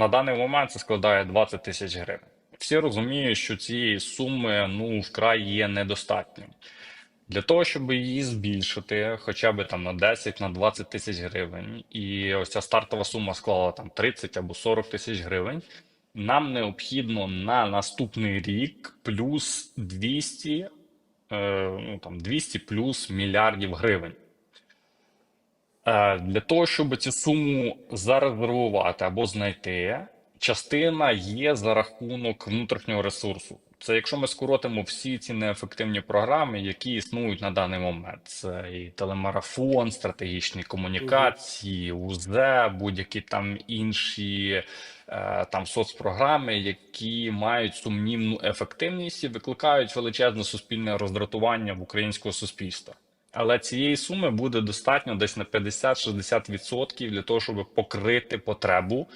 на даний момент це складає 20 тисяч гривень. Всі розуміють, що цієї суми ну вкрай є недостатньо. Для того, щоб її збільшити хоча б там на 10 на 20 тисяч гривень, і ось ця стартова сума склала там 30 або 40 тисяч гривень, нам необхідно на наступний рік плюс 200, е, ну там 200 плюс мільярдів гривень. Е, Для того, щоб цю суму зарезервувати або знайти, частина є за рахунок внутрішнього ресурсу. Це якщо ми скоротимо всі ці неефективні програми, які існують на даний момент. Це і телемарафон, стратегічні комунікації, УЗ, будь-які там інші е, там соцпрограми, які мають сумнівну ефективність і викликають величезне суспільне роздратування в українського суспільства. Але цієї суми буде достатньо десь на 50-60% для того, щоб покрити потребу